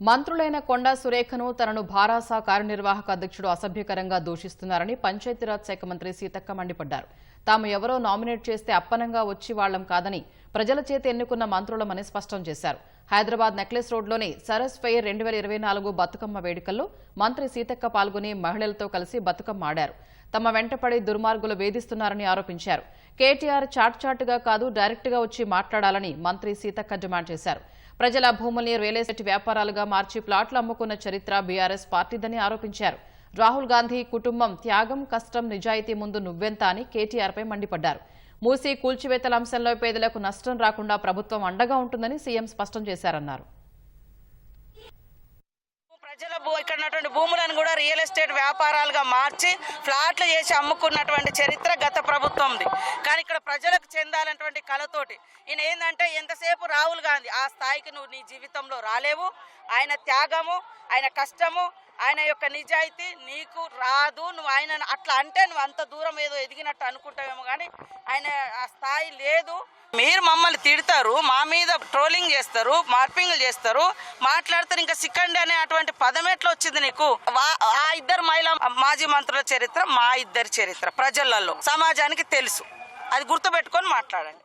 మంత్రులైన కొండా సురేఖను తనను భారాస కార్యనిర్వాహక అధ్యక్షుడు అసభ్యకరంగా దూషిస్తున్నారని పంచాయతీరాజ్ శాఖ మంత్రి సీతక్క మండిపడ్డారు. తాము ఎవరో నామినేట్ చేస్తే అప్పనంగా వచ్చి వాళ్ళం కాదని ప్రజల చేత ఎన్నుకున్న మంత్రులమని స్పష్టం చేశారు. హైదరాబాద్ నెక్లెస్ రోడ్లోని సరస్ ఫెయిర్ రెండు వేల ఇరవై నాలుగు బతుకమ్మ వేడుకల్లో మంత్రి సీతక్క పాల్గొని మహిళలతో కలిసి బతుకమ్మ ఆడారు. తమ వెంటపడి దుర్మార్గులు వేధిస్తున్నారని ఆరోపించారు. కేటీఆర్ చాట్చాటుగా కాదు డైరెక్ట్గా వచ్చి మాట్లాడాలని మంత్రి సీతక్క డిమాండ్ చేశారు. ప్రజల భూముల్ని రియల్ ఎస్టేట్ వ్యాపారాలుగా మార్చి ప్లాట్లు అమ్ముకున్న చరిత్ర బీఆర్ఎస్ పార్టీదని ఆరోపించారు. రాహుల్ గాంధీ కుటుంబం త్యాగం కష్టం నిజాయితీ ముందు నువ్వెంత అని కేటీఆర్పై మండిపడ్డారు. మూసీ కూల్చివేతల అంశంలో పేదలకు నష్టం రాకుండా ప్రభుత్వం అండగా ఉంటుందని సీఎం స్పష్టం చేశారన్నారు. ప్రజల భూ ఇక్కడ ఉన్నటువంటి భూములను కూడా రియల్ ఎస్టేట్ వ్యాపారాలుగా మార్చి ఫ్లాట్లు చేసి అమ్ముకున్నటువంటి చరిత్ర గత ప్రభుత్వంది. కానీ ఇక్కడ ప్రజలకు చెందాలన్నటువంటి కళతోటి ఈయన ఏంటంటే ఎంతసేపు రాహుల్ గాంధీ ఆ స్థాయికి నువ్వు నీ జీవితంలో రాలేవు. ఆయన త్యాగము ఆయన కష్టము ఆయన యొక్క నిజాయితీ నీకు రాదు నువ్వు ఆయన అట్లా అంటే నువ్వు అంత దూరం ఏదో ఎదిగినట్టు అనుకుంటావేమో కానీ ఆయన ఆ స్థాయి లేదు. మీరు మమ్మల్ని తిడతారు మా మీద ట్రోలింగ్ చేస్తారు మార్పింగ్లు చేస్తారు మాట్లాడతారు ఇంకా సిక్కండి అనే అటువంటి పదం ఎట్లా వచ్చింది నీకు? వా- ఆ ఇద్దరు మహిళా మాజీ మంత్రుల చరిత్ర మా ఇద్దరి చరిత్ర ప్రజలలో సమాజానికి తెలుసు. అది గుర్తుపెట్టుకొని మాట్లాడండి.